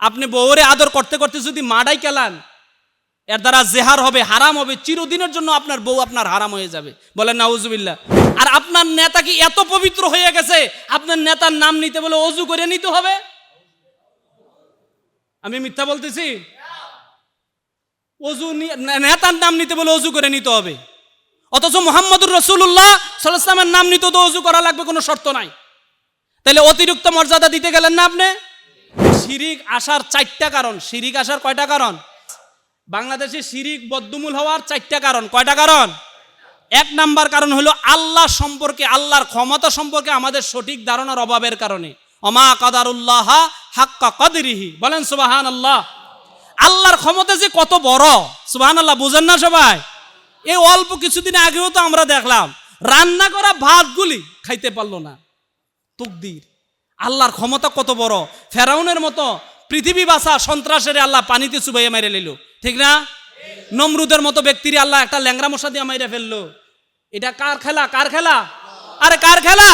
আপনি বউরে আদর করতে করতে যদি মাডাই কেলান, এর দ্বারা জেহার হবে, হারাম হবে, চিরদিনের জন্য আপনার বউ আপনার হারাম হয়ে যাবে। বলেন, নাউজুবিল্লাহ। আর আপনার নেতা কি এত পবিত্র হয়ে গেছে, আপনার নেতার নাম নিতে বলে অজু করে নিতে হবে? আমি মিথ্যা বলতেছি? অজু নেতার নাম নিতে বলে অজু করে নিতে হবে। অথচ মোহাম্মদুর রসুল্লাহ সাল্লামের নাম নিতে তো অজু করা লাগবে, কোনো শর্ত নাই। তাহলে অতিরিক্ত মর্যাদা দিতে গেলেন না আপনি? শিরিক আসার চারটা কারণ। শিরিক আসার কয়টা কারণ? বাংলাদেশে শিরিক বদ্ধমূল হওয়ার চারটা কারণ। কয়টা কারণ? এক নাম্বার কারণ হলো আল্লাহ সম্পর্কে, আল্লাহর ক্ষমতা সম্পর্কে আমাদের সঠিক ধারণার অভাবের কারণে। অমা কাদারুল্লাহ হাক্কা কদরিহি। বলেন সুবাহান আল্লাহ আল্লাহর ক্ষমতা যে কত বড় সুবাহান আল্লাহ বুঝেন না সবাই? এই অল্প কিছুদিন আগেও তো আমরা দেখলাম, রান্না করা ভাতগুলি খাইতে পারল না। তকদির। আল্লাহর ক্ষমতা কত বড়? ফেরাউনের মতো পৃথিবী বাসা সন্ত্রাসের আল্লাহ পানিতে চুবাইয়ে মেরে নিল ঠিক না? নমরুদের মতো ব্যক্তির আল্লাহ একটা ল্যাংরা মশা দিয়ে মাইরে ফেলল। এটা কার খেলা? কার খেলা? আরে কার খেলা?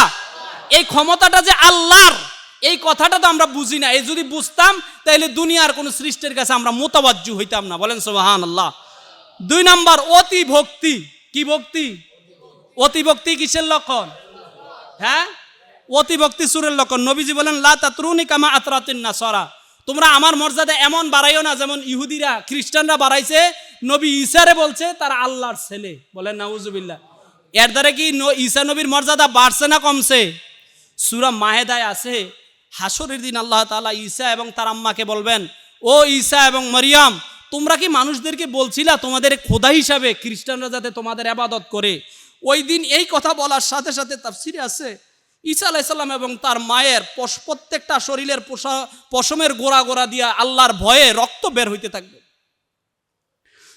এই ক্ষমতাটা যে আল্লাহর, এই কথাটা তো আমরা বুঝি না। এই যদি বুঝতাম তাহলে দুনিয়ার কোন সৃষ্টির কাছে আমরা মোতাবাজ্জু হইতাম না। বলেন সোহান আল্লাহ দুই নাম্বার অতি ভক্তি কি ভক্তি? অতি ভক্তি কিসের লক্ষণ? হ্যাঁ? অতিভক্তি সুরের লক্ষণ। নবীজি বলেন, লা তাতরুনি কামা আতরাতিন না সরা তোমরা আমার মর্যাদা এমন বাড়াইও না যেমন ইহুদিরা, খ্রিস্টানরা বাড়াইছে। নবী ঈসারে বলছে, তারা আল্লাহর ছেলে। বলেন, নাউজুবিল্লাহ। এর দ্বারা কি ঈসা নবীর মর্যাদা বাড়ছে না কমছে? সুরা মাহেদায় আছে হাসরের দিন আল্লাহ তাআলা ঈসা এবং তার আম্মাকে বলবেন, ও ঈসা এবং মরিয়াম, তোমরা কি মানুষদেরকে বলছিলা তোমাদের খোদা হিসাবে খ্রিস্টানরা যাতে তোমাদের আবাদত করে? ওই দিন এই কথা বলার সাথে সাথে তাফসিরে আছে ঈসা আলাইসাল্লাম এবং তার মায়ের প্রত্যেকটা শরীরের পোষা- পশমের গোড়া গোড়া দিয়া আল্লাহর ভয়ে রক্ত বের হইতে থাকবে।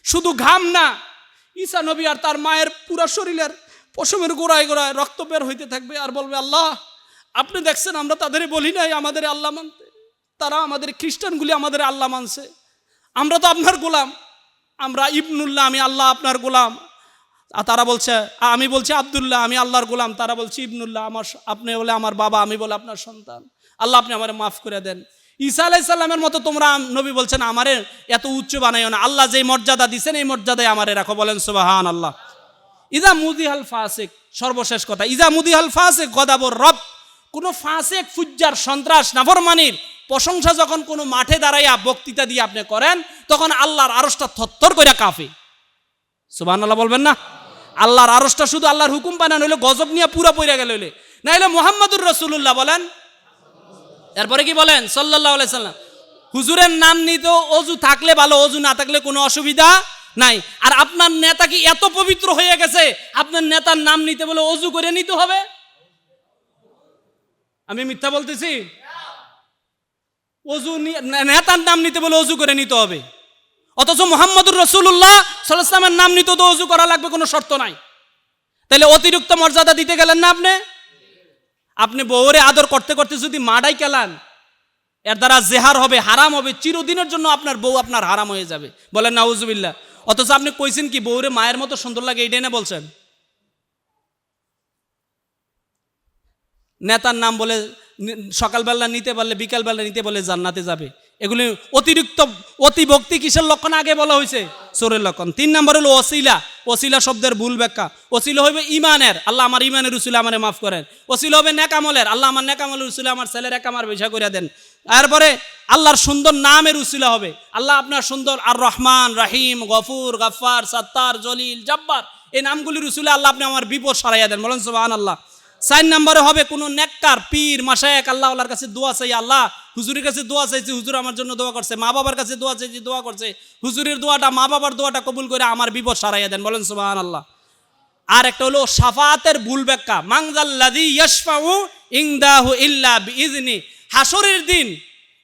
শুধু ঘাম না, ঈসা নবী আর তার মায়ের পুরো শরীরের পশমের গোড়ায় গোড়ায় রক্ত বের হইতে থাকবে আর বলবে, আল্লাহ, আপনি দেখছেন আমরা তাদের বলি নাই আমাদের আল্লাহ মানতে। তারা আমাদের খ্রিস্টানগুলি আমাদের আল্লাহ মানছে। আমরা তো আপনার গোলাম। আমরা ইবনুল্লাহ, আমি আল্লাহ আপনার গোলাম। তারা বলছে আমি বলছি আবদুল্লাহ, আমি আল্লাহর গোলাম। তারা বলছে, ইবনুল্লাহ, আমার আপনি বলে আমার বাবা, আমি বলে আপনার সন্তান। আল্লাহ আপনি আমার মাফ করে দেন। ঈসা আলাইসাল্লামের মতো তোমরা নবী বলছেন, আমারে এত উচ্চ বানাইও না। আল্লাহ যেই মর্যাদা দিছেন, এই মর্যাদায় আমারে রাখো, বলেন সুবাহান আল্লাহ ইদা মুদিহাল ফাসেক, সর্বশেষ কথা ইজা মুদি মুদিহাল ফাসেক, গদাবর রব। কোনো ফাঁসেক, ফুজ্জার, সন্ত্রাস, নাফরমানির প্রশংসা যখন কোনো মাঠে দাঁড়াইয়া বক্তৃতা দিয়ে আপনি করেন, তখন আল্লাহর আরসটা থরথর কইরা কাঁপে সুবাহ আল্লাহ বলবেন না? আল্লাহর আরসটা শুধু আল্লাহর হুকুম পায় না নইলে গজব নিয়ে পুরা পইরা গেল হইলে না হলে মোহাম্মদুর রসুল্লাহ বলেন। এরপরে কি বলেন? সাল্লাহ সাল্লাম, হুজুরের নাম নিতে অজু থাকলে ভালো, অজু না থাকলে কোনো অসুবিধা নাই। আর আপনার নেতা কি এত পবিত্র হয়ে গেছে? আপনার নেতার নাম নিতে বলে অজু করে নিতে হবে? আমি মিথ্যা বলতেছি? অজু নেতার নাম নিতে বলে অজু করে নিতে হবে। অথচ মোহাম্মদুর রসুল্লাহ সাল্লামের নাম নিতে তো অজু করা লাগবে, কোনো শর্ত নাই। তাহলে অতিরিক্ত মর্যাদা দিতে গেলেন না আপনি? আপনি বউরে আদর করতে করতে যদি মাডাই কেলান, এর দ্বারা জেহার হবে, হারাম হবে, চিরদিনের জন্য আপনার বউ আপনার হারাম হয়ে যাবে। বলেন, নাউজুবিল্লাহ। অথচ আপনি কইছেন কি, বউরে মায়ের মতো সুন্দর লাগে, এইটাই না বলছেন? নেতার নাম বলে সকালবেলা নিতে পারলে, বিকালবেলা নিতে বলে জান্নাতে যাবে। এগুলি অতিরিক্ত অতিভক্তি কিসের লক্ষণ আগে বলা হয়েছে? চোরের লক্ষণ। তিন নম্বর হলো অসিলা অসিলা শব্দের ভুল ব্যাখ্যা। অসিলা হবে ইমানের। আল্লাহ আমার ইমানের উসিলা আমারে মাফ করেন। অসিলা হবে নেকামলের। আল্লাহ আমার নেকামলের উসিলা আমার ছেলের একামার বেশা করিয়া দেন। তারপরে আল্লাহর সুন্দর নামের উসিলা হবে। আল্লাহ আপনার সুন্দর আর রহমান রাহিম, গফুর গাফার সাত্তার, জলিল, জব্বার। এই নামগুলির উসিলা আল্লাহ আপনি আমার বিপদ সারাইয়া দেন। বলেন সুবাহান আল্লাহ চার নম্বরে হবে কোনো নেককার পীর মাসায়েক আল্লাহ আল্লাহর কাছে দোয়া চাই, আল্লাহ হুজুরের কাছে দোয়া চাইছি হুজুর আমার জন্য দোয়া করছে, মা বাবার কাছে দোয়া চাইছি দোয়া করছে, হুজুরের দোয়াটা, মা বাবার দোয়াটা কবুল করে আমার বিপদ সারাইয়া দেন, বলেন সুবাহ আল্লাহ আর একটা হলো সাফাতের ভুল ব্যাখ্যা মাংজাল্লাদি ইয়াশফাউ ইংদাহু ইল্লা ইজনি হাসরের দিন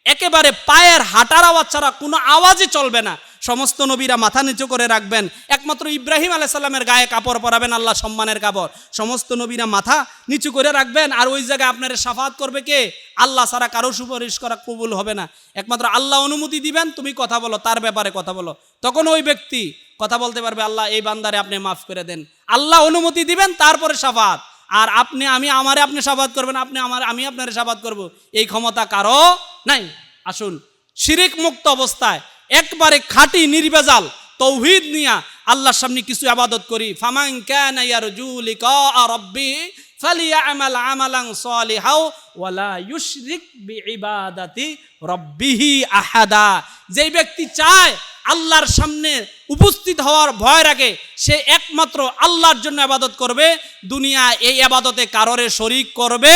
একেবারে পায়ের হাঁটার আওয়াজ ছাড়া কোনো আওয়াজই চলবে না। সমস্ত নবীরা মাথা নিচু করে রাখবেন। একমাত্র ইব্রাহিম আলাইসাল্লামের গায়ে কাপড় পরাবেন আল্লাহ সম্মানের কাপড়। সমস্ত নবীরা মাথা নিচু করে রাখবেন আর ওই জায়গায় আপনার সাফাত করবে কে? আল্লাহ ছাড়া কারও সুপারিশ করা কবুল হবে না। একমাত্র আল্লাহ অনুমতি দিবেন, তুমি কথা বলো, তার ব্যাপারে কথা বলো। তখন ওই ব্যক্তি কথা বলতে পারবে, আল্লাহ, এই বান্দারে আপনি মাফ করে দেন। আল্লাহ অনুমতি দিবেন, তারপরে সাফাত। আর আপনি, আমি আমারে আপনি সাবাদ করবেন, আপনি আমার, আমি আপনারে সাবাদ করব। এই ক্ষমতা কারও নাই। আসুন, শিরিক মুক্ত অবস্থায় একবারে খাঁটি, নির্বেজাল তৌহিদ নিয়া আল্লাহর সামনে কিছু আবাদত করি। ফামান কানা ইয়ারজু লিকা রাব্বি ফালিয়ামাল আমালান সালিহাও ওয়ালা ইউশরিক বিইবাদাতি রাব্বিহি আহাদা। যেই ব্যক্তি চায় আল্লাহর সামনে উপস্থিত হওয়ার ভয় রাখে, সে একমাত্র আল্লাহর জন্য আবাদত করবে, দুনিয়া এই আবাদতে কারোরে শরিক করবে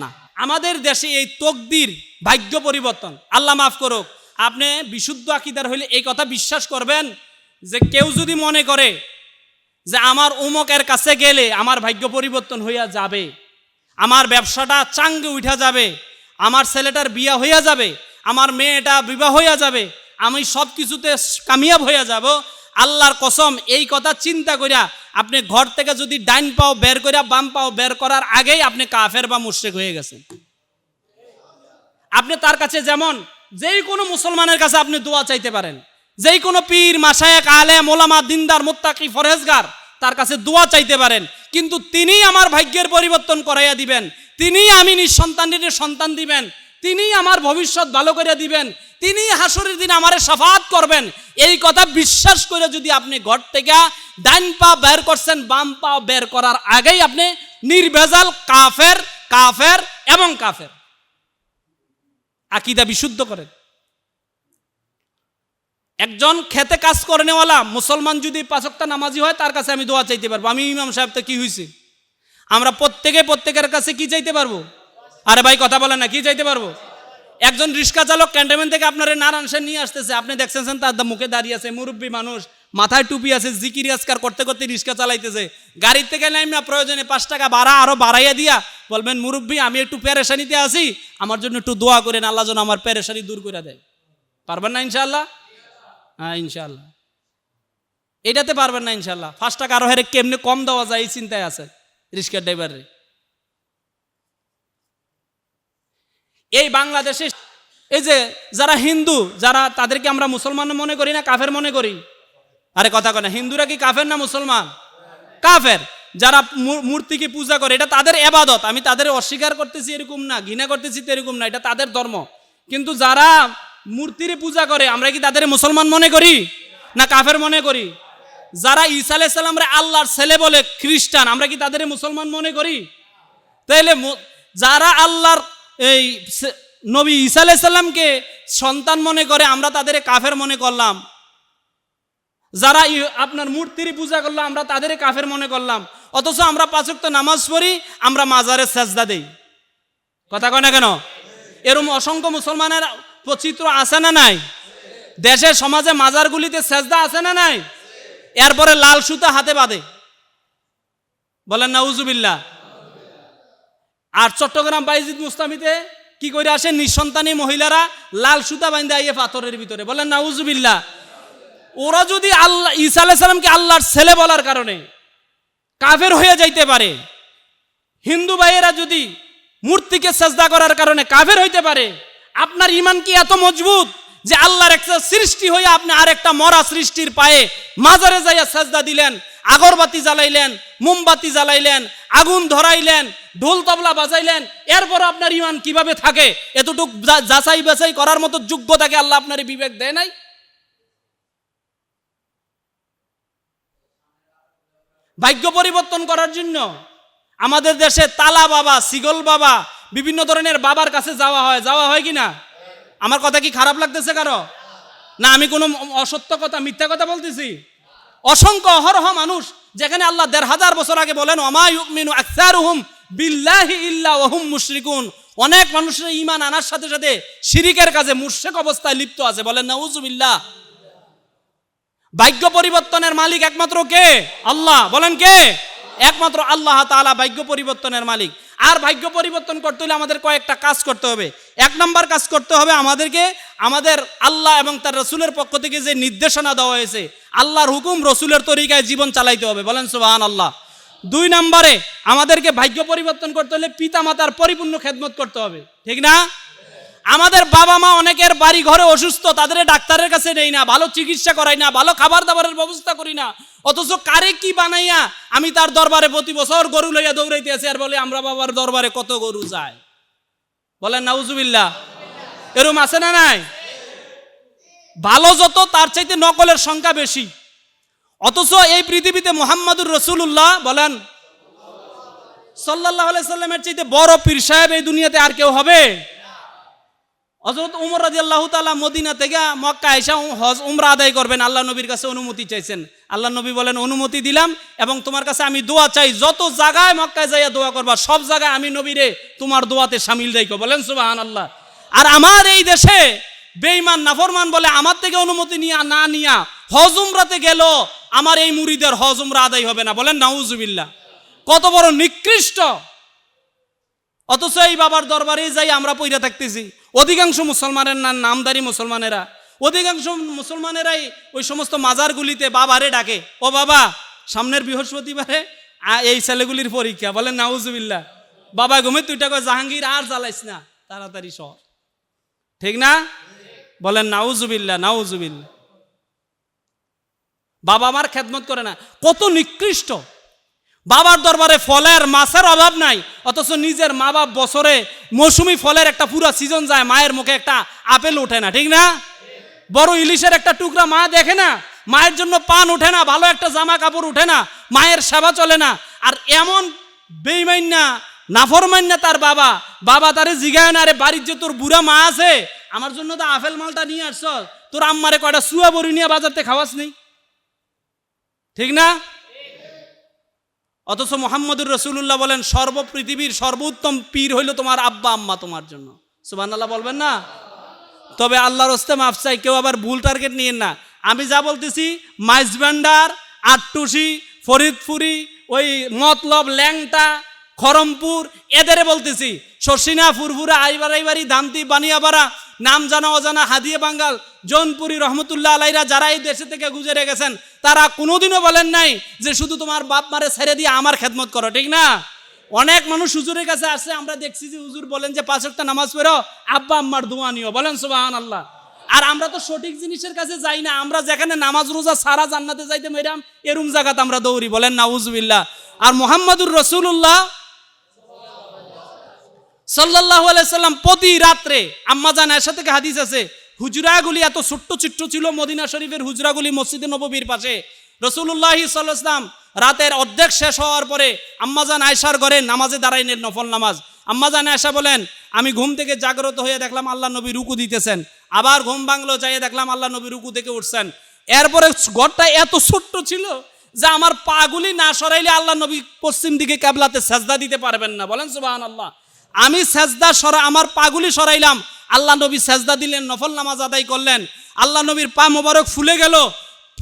না। আমাদের দেশে এই তকদির, ভাগ্য পরিবর্তন। আল্লাহ মাফ করুক, আপনি বিশুদ্ধ আকিদার হইলে এই কথা বিশ্বাস করবেন যে কেউ যদি মনে করে যে আমার উমকের কাছে গেলে আমার ভাগ্য পরিবর্তন হইয়া যাবে, আমার ব্যবসাটা চাঙ্গে উঠা যাবে, আমার ছেলেটার বিয়া হইয়া যাবে, আমার মেয়েটা বিবাহ হইয়া যাবে আমি সব কিছুতে কামিয়াব হইয়া যাব। আল্লাহর কসম, এই কথা চিন্তা করিয়া আপনি ঘর থেকে যদি ডাইন পাও বের করিয়া বাম পাও বের করার আগেই আপনি কাফের বা মুশ্রিক হয়ে গেছেন। আপনি তার কাছে যেমন যেই কোনো মুসলমানের কাছে আপনি দোয়া চাইতে পারেন, যেই কোনো পীর মাসায়েক আলে মোলামা দিনদার, মুত্তাকি ফরেজগার তার কাছে দোয়া চাইতে পারেন, কিন্তু তিনি আমার ভাগ্যের পরিবর্তন করাইয়া দিবেন তিনি আমি নিঃসন্তানের সন্তান দিবেন তিনি আমার ভবিষ্যৎ ভালো করে দিবেন। তিনি হাসরের দিন আমারে সাফাত করবেন। এই কথা বিশ্বাস করে যদি আপনি ঘর থেকে ডাইন পা বের করছেন, বাম পা বের করার আগেই আপনি নির্ভেজাল কাফের কাফের এবং কাফের। আকিদা বিশুদ্ধ করেন। একজন খেতে কাজ করে নেওয়ালা, মুসলমান যদি পাঁচকটা নামাজি হয়, তার কাছে আমি দোয়া চাইতে পারব। আমি ইমাম সাহেব তো কি হয়েছে আমরা প্রত্যেকে প্রত্যেকের কাছে কি চাইতে পারব? আরে ভাই, কথা বলেন না, কি চাইতে পারব? একজন রিক্সা চালক ক্যান্টনমেন্ট থেকে আপনার নারায়ণ সেন নিয়ে আসতেছে। আপনি দেখছেন তার মুখে দাঁড়িয়ে আছে, মুরব্বী মানুষ, মাথায় টুপি আছে, জিকির আজকার করতে করতে রিক্সা চালাইতেছে। গাড়ির থেকে না প্রয়োজনে পাঁচ টাকা ভাড়া আরও বাড়াইয়া দিয়া বলবেন, মুরব্বী, আমি একটু পেরেশানিতে আছি, আমার জন্য একটু দোয়া করেন, আল্লাহ যেন আমার পেরেশানি দূর করে দেয়। পারবেন না ইনশাল্লাহ হ্যাঁ ইনশাল্লাহ এটাতে পারবেন না ইনশাল্লাহ পাঁচ টাকা আরও হেরে কেমনে কম দেওয়া যায় এই চিন্তায় আছে রিক্সা ড্রাইভারে এই বাংলাদেশে এই যে যারা হিন্দু, যারা তাদেরকে আমরা মুসলমান মনে করি না, কাফের মনে করি? আরে কথা কয় না, হিন্দুরা কি কাফের না মুসলমান? কাফের। যারা মূর্তিকে পূজা করে, এটা তাদের এবাদত। আমি তাদের অস্বীকার করতেছি এরকম না, ঘৃণা করতেছি তো এরকম না, এটা তাদের ধর্ম। কিন্তু যারা মূর্তির পূজা করে, আমরা কি তাদের মুসলমান মনে করি? না কাফের মনে করি? যারা ঈসা আলাইসাল্লামরে আল্লাহর ছেলে বলে খ্রিস্টান, আমরা কি তাদের মুসলমান মনে করি? তাইলে যারা আল্লাহর এই নবী ঈসা আলাইসাল্লামকে সন্তান মনে করে, আমরা তাদের কাফের মনে করলাম। যারা আপনার মূর্তির পূজা করল, আমরা তাদের কাফের মনে করলাম। অথচ আমরা পাঁচক্ত নামাজ পড়ি, আমরা মাজারে সেজদা দেই। কথা কয় না কেন? এরম অসংখ্য মুসলমানের চিত্র আছে না নাই? দেশের সমাজে মাজারগুলিতে সেজদা আছে না নাই? এরপরে লাল সুতা হাতে বাঁধে। বলেন না উজুবিল্লা আর চট্টগ্রাম বাইজিদ মুস্তামিতে কি করে আসে? নিঃসন্তানী মহিলারা লাল সুতা বাঁধে আইয়ে পাথরের ভিতরে। বলেন না উজুবিল্লা ওরা যদি আল্লাহ ঈসা আলাইহিস সালামকে আল্লাহর ছেলে বলার কারণে কাফের হয়ে যাইতে পারে, হিন্দু ভাইয়েরা যদি মূর্তিকে সেজদা করার কারণে কাফের হইতে পারে, আপনার ইমান কি এত মজবুত যে আল্লাহর একটা সৃষ্টি হয়ে আপনি আরেকটা মরা সৃষ্টির পায়ে মাজারে যাইয়া সেজদা দিলেন? আগরবাতি জ্বালাইলেন, মোমবাতি জ্বালাইলেন, আগুন ধরাইলেন, ঢোল তবলা বাজাইলেন এরপর আপনার ইমান কীভাবে থাকে? এতটুক যাচাই বাছাই করার মতো যোগ্যতাকে আল্লাহ আপনার বিবেক দেয় নাই? ভাগ্য পরিবর্তন করার জন্য আমাদের দেশে তালা বাবা, সিগল বাবা, বিভিন্ন ধরনের বাবার কাছে যাওয়া হয়। যাওয়া হয় কি না? আমার কথা কি খারাপ লাগতেছে কারও? না, আমি কোনো অসত্য কথা, মিথ্যা কথা বলতেছি? অসংখ্য অহরহ মানুষ যেখানে আল্লাহ দেড় হাজার বছর আগে বলেন অমায়ুমিনু আকসারুহুম বিল্লাহি ইল্লা ওহুম মুশরিকুন। অনেক মানুষের ইমান আনার সাথে সাথে শিরিকের কাজে মুর্শেক অবস্থায় লিপ্ত আছে। বলেন না উজুবিল্লাহ ভাগ্য পরিবর্তনের মালিক একমাত্র কে? আল্লাহ। বলেন, কে? একমাত্র আল্লাহ তাআলা ভাগ্য পরিবর্তনের মালিক। আর ভাগ্য পরিবর্তন করতে হলে আমাদের কয়েকটা কাজ করতে হবে। এক নম্বর কাজ করতে হবে আমাদেরকে, আমাদের আল্লাহ এবং তার রসুলের পক্ষ থেকে যে নির্দেশনা দেওয়া হয়েছে, আল্লাহর হুকুম রসুলের তরিকায় জীবন চালাইতে হবে। বলেন সুবাহান আল্লাহ দুই নম্বরে আমাদেরকে ভাগ্য পরিবর্তন করতে হলে পিতা মাতার পরিপূর্ণ খেদমত করতে হবে। ঠিক না? আমাদের বাবা মা অনেকের বাড়ি ঘরে অসুস্থ তাদের ডাক্তারের কাছে নেই না, ভালো চিকিৎসা করাই না, ভালো খাবার দাবারের ব্যবস্থা করি না। অথচ কারে কি বানাইয়া আমি তার দরবারে প্রতি বছর গরু লইয়া দৌড়াইতে আছি আর বলে, আমরা বাবার দরবারে কত গরু যায়? বলেন, নাউজুবিল্লাহ। এরম আছে না নাই? ভালো যত, তার চাইতে নকলের সংখ্যা বেশি। অথচ এই পৃথিবীতে মোহাম্মদুর রসুল্লাহ বলেন সাল্লাহ সাল্লামের চাইতে বড় পীর সাহেব এই দুনিয়াতে আর কেউ হবে? হজরত উমর রাজি আল্লাহ তালা মদিনা থেকে মক্কা এসা হজ উমরা আদায় করবেন, আল্লাহ নবীর কাছে অনুমতি চাইছেন। আল্লাহ নবী বলেন, অনুমতি দিলাম এবং তোমার কাছে আমি দোয়া চাই। যত জায়গায় মক্কায় যাইয়া দোয়া করবা, সব জায়গায় আমি নবীরে তোমার দোয়াতে সামিল রাইকো বলেন সুবাহান আল্লাহ আর আমার এই দেশে বেইমান নাফরমান বলে, আমার থেকে অনুমতি নিয়া, না নিয়া হজ উমরাতে গেল, আমার এই মুড়িদের হজ উমরা আদায় হবে না। বলেন, নাউজুবিল্লাহ। কত বড় নিকৃষ্ট। অথচ এই বাবার দরবারে যাই আমরা পইরা থাকতেছি। অধিকাংশ মুসলমানের না নামদারি মুসলমানেরা। অধিকাংশ মুসলমানেরাই ওই সমস্ত মাজারগুলিতে বাবারে ডাকে। ও বাবা, সামনের বৃহস্পতিবারে এই ছেলেগুলির পরীক্ষা। বলেন, নাউজুবিল্লাহ, বাবা ঘুমে তুই কয় জাহাঙ্গীর আর জ্বালাইস না, তাড়াতাড়ি সর। ঠিক না? বলেন, নাউজুবিল্লাহ নাউজুবিল্লাহ। বাবা আমার খেদমত করে না। কত নিকৃষ্ট। বাবার দরবারে ফলের মাছের অভাব নাই, অথচ নিজের মা বাপ বছরে মৌসুমি ফলের একটা পুরো সিজন যায়, মায়ের মুখে একটা আপেল ওঠে না, ঠিক না? বড় ইলিশের একটা টুকরা মা দেখে না, মায়ের জন্য পান ওঠে না, ভালো একটা জামা কাপড় ওঠে না, মায়ের সেবা চলে না। আর এমন বেইমান্না নাফরমান্না তার বাবা। বাবা তারে জিগায় না, আরে বাড়ির যে তোর বুড়া মা আছে, আমার জন্য তো আপেল মালটা নিয়ে আসছ। তোর আম্মারে কয়টা সুয়া বড়ি নিয়ে বাজারতে খাওয়াস নেই ঠিক না? অথচ মোহাম্মদুর রসুল্লাহ বলেন, সর্ব পৃথিবীর সর্বোত্তম পীর হইল তোমার আব্বা, আম্মা তোমার জন্য। আল্লাহ বলবেন না? তবে আল্লাহর হস্তে মাফ চাই, কেউ আবার ভুল টার্গেট নিয়েন না। আমি যা বলতেছি মাইজবান্ডার আটটুসি, ফরিদপুরি, ওই মতলব, ল্যাংটা খরমপুর এদের বলতেছি। শর্ষিনা, ফুরফুরা, আইবার আইবারি দামতি বানিয়াবাড়া নাম জানা, অজানা, হাদিয়ে বাঙ্গাল, জৌনপুরি, রহমতুল্লাহ আলাইরা যারা এই দেশে থেকে গুজরে গেছেন তারা কোনোদিনও বলেন নাই যে শুধু তোমার বাপ মারে ছেড়ে দিয়ে আমার খেদমত করো, ঠিক না? অনেক মানুষ হুজুরের কাছে আসছে আমরা দেখছি যে হুজুর বলেন যে পাঁচ একটা নামাজ পড়ো, আব্বা আম্মার দোয়া নিও, বলেন সুবাহান আল্লাহ আর আমরা তো সঠিক জিনিসের কাছে যাই না, আমরা যেখানে নামাজ রোজা সারা জান্নাতে যাইতে মেরাম এরম জায়গাত আমরা দৌড়ি, বলেন নাউজুবিল্লাহ। আর মোহাম্মদুর রসুল্লাহ সাল্লাহ সাল্লাম প্রতি রাত্রে, আম্মা জান এর থেকে হাদিস আছে, হুজরাগুলি এত ছোট্ট ছোট্ট ছিল মদিনা শরীফের হুজরাগুলি মসজিদে নববীর পাশে। রসুল্লাহি সাল্লাম রাতের অর্ধেক শেষ হওয়ার পরে আম্মাজান আয়সার ঘরে নামাজে দাঁড়াইনের নফল নামাজ। আম্মাজান আয়সা বলেন, আমি ঘুম থেকে জাগ্রত হয়ে দেখলাম আল্লাহ নবী রুকু দিতেছেন। আবার ঘুম বাংলো যাইয়ে দেখলাম আল্লাহ নবী রুকু থেকে উঠছেন। এরপরে ঘরটা এত ছোট্ট ছিল যে আমার পাগুলি না সরাইলে আল্লাহ নবী পশ্চিম দিকে ক্যাবলাতে সেজদা দিতে পারবেন না। বলেন সুবাহান আল্লাহ আমি সেজদা সরা আমার পাগুলি সরাইলাম। আল্লাহ নবী সেজদা দিলেন, নফল নামাজ আদায় করলেন। আল্লাহ নবীর পা মোবারক ফুলে গেল।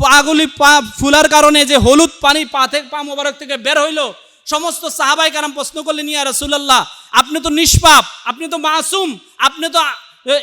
পাগুলি পা ফুলার কারণে যে হলুদ পানি পা থেকে পা মোবারক থেকে বের হইল, সমস্ত সাহাবাই কারাম প্রশ্ন করলেন, ইয়া রসুল্লাহ আপনি তো নিষ্পাপ, আপনি তো মাসুম, আপনি তো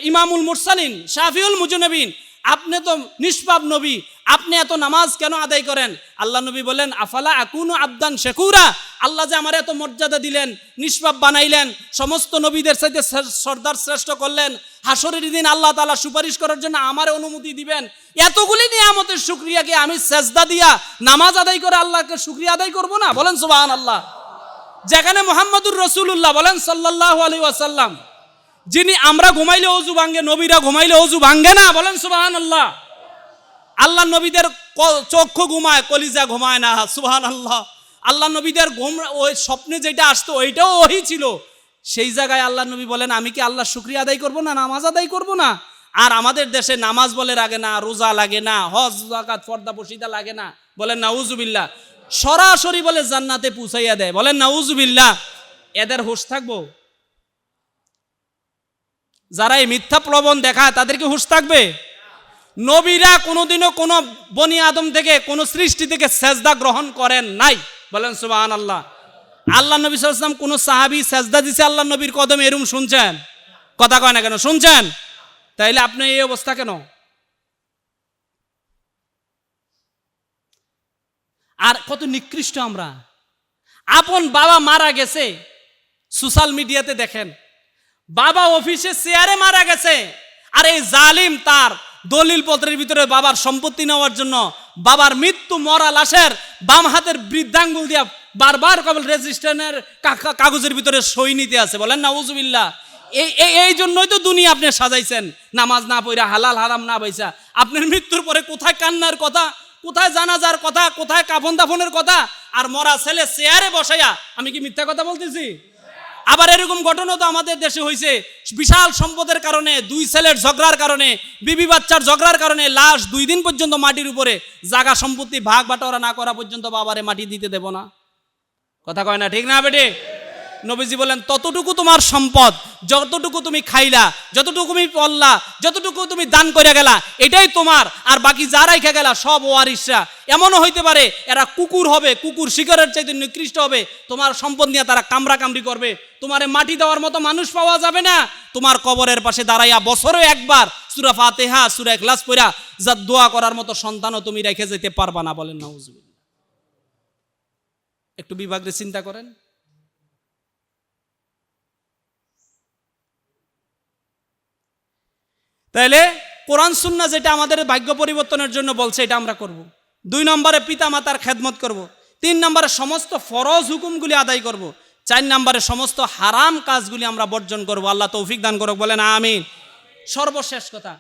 ইমামুল মুরসালিন, শাফিউল মুজনবিন, আপনি তো নিষ্পাপ নবী, আপনি এত নামাজ কেন আদায় করেন? আল্লাহ নবী বলেন আফালা আকুনু আবদান শেকুরা, আল্লাহ যে আমার এত মর্যাদা দিলেন, নিষ্পাপ বানাইলেন, সমস্ত নবীদের সাথে সর্দার শ্রেষ্ঠ করলেন হাসরের দিন আল্লাহ তালা সুপারিশ করার জন্য আমার অনুমতি দিবেন। এতগুলি নিয়ামতের শুক্রিয়াকে আমি সেজদা দিয়া নামাজ আদায় করে আল্লাহকে শুক্রিয়া আদায় করব না? বলেন সুবাহান আল্লাহ যেখানে মোহাম্মদুর রসুল্লাহ বলেন সাল্লাহ আলী ওয়াসাল্লাম, যিনি আমরা ঘুমাইলে অজু ভাঙ্গে নবীরা ঘুমাইলে অজু ভাঙ্গে না? বলেন সুবাহান আল্লাহ আল্লাহ নবীদের চক্ষু ঘুমায়, কলিজা ঘুমায় না? সুবাহান আল্লাহ আল্লাহ নবীদের ঘুম ওই স্বপ্নে যেটা আসতো, ওইটাও ওহি ছিল। সেই জায়গায় আল্লাহ নবী বলেন, আমি কি আল্লাহ শুক্রিয়া আদায় করব না, নামাজ আদায় করব না? আর আমাদের দেশে নামাজ বলে লাগে না, রোজা লাগে না, হজ জাকাত ফর্দা, বসিদা লাগে না। বলেন না উজুবিল্লা সরাসরি বলে জান্নাতে পুষাইয়া দেয়। বলেন না উজুবিল্লা এদের হুশ থাকব? যারা এই মিথ্যা প্রবণ দেখায় তাদেরকে হুশ থাকবে? নবীরা কোনোদিনও কোনো বনি আদম থেকে, কোনো সৃষ্টি থেকে সেজদা গ্রহণ করেন নাই। বলেন সুবাহান আল্লাহ আল্লাহ নবী সাল্লাম কোনো সাহাবি সেজদা দিছে আল্লাহ নবীর কদম, এরম শুনছেন? কথা কয় না কেন? শুনছেন? তাইলে আপনি এই অবস্থা কেন? আর কত নিকৃষ্ট আমরা। আপন বাবা মারা গেছে, সোশ্যাল মিডিয়াতে দেখেন। বাবা অফিসে চেয়ারে মারা গেছে, আর এই জালিম তার দলিল পত্রের ভিতরে বাবার সম্পত্তি নেওয়ার জন্য বাবার মৃত্যু মরা লাশের বাম হাতের বৃদ্ধাঙ্গুল দিয়া বারবার কবল রেজিস্ট্রেশনের কাগজের ভিতরে সই নিতে আছে। বলেন না উজুবিল্লা এই জন্যই তো দুনিয়া আপনি সাজাইছেন। নামাজ না পড়া, হালাল, হারাম না পাইছা আপনার মৃত্যুর পরে কোথায় কান্নার কথা, কোথায় জানাজার কথা, কোথায় কাফন দাফনের কথা, আর মরা ছেলে চেয়ারে বসাইয়া আমি কি মিথ্যা কথা বলতেছি? আবার এরকম ঘটনা তো আমাদের দেশে হয়েছে বিশাল সম্পদের কারণে, দুই ছেলের ঝগড়ার কারণে, বিবি বাচ্চার ঝগড়ার কারণে লাশ দুই দিন পর্যন্ত মাটির উপরে, জাগা সম্পত্তি ভাগ বাটোয়ারা না করা পর্যন্ত বাবারে মাটি দিতে দেব না। কথা কয় না, ঠিক না, বেটে? নবীজি বলেন, ততটুকু তোমার সম্পদ, যতটুকু তুমি খাইলা, যতটুকু তুমি পড়লা, যতটুকু তুমি দান করে গেলা, এটাই তোমার। আর বাকি যারাই খে গেলা, সব ওয়ারিসরা। এমনও হইতে পারে, এরা কুকুর হবে, কুকুর শিকারের চাইতে নিকৃষ্ট হবে। তোমার সম্পদ নিয়ে তারা কামড়া কামড়ি করবে। তোমারে মাটি দেওয়ার মতো মানুষ পাওয়া যাবে না। তোমার কবরের পাশে দাঁড়াইয়া বছরে একবার সুরা ফাতেহা, সুরা এখলাস পইরা যা দোয়া করার মতো সন্তানও তুমি রেখে যেতে পারবা না বলেন না একটু বিভাগরে চিন্তা করেন। তাইলে কোরআন সুন্না যেটা আমাদের ভাগ্য পরিবর্তনের জন্য বলছে, এটা আমরা করব। দুই নম্বরে পিতা মাতার খেদমত করব। তিন নম্বরে সমস্ত ফরজ হুকুমগুলি আদায় করব। চার নম্বরে সমস্ত হারাম কাজগুলি আমরা বর্জন করব আল্লাহ তৌফিক দান করব বলেন আমিন সর্বশেষ কথা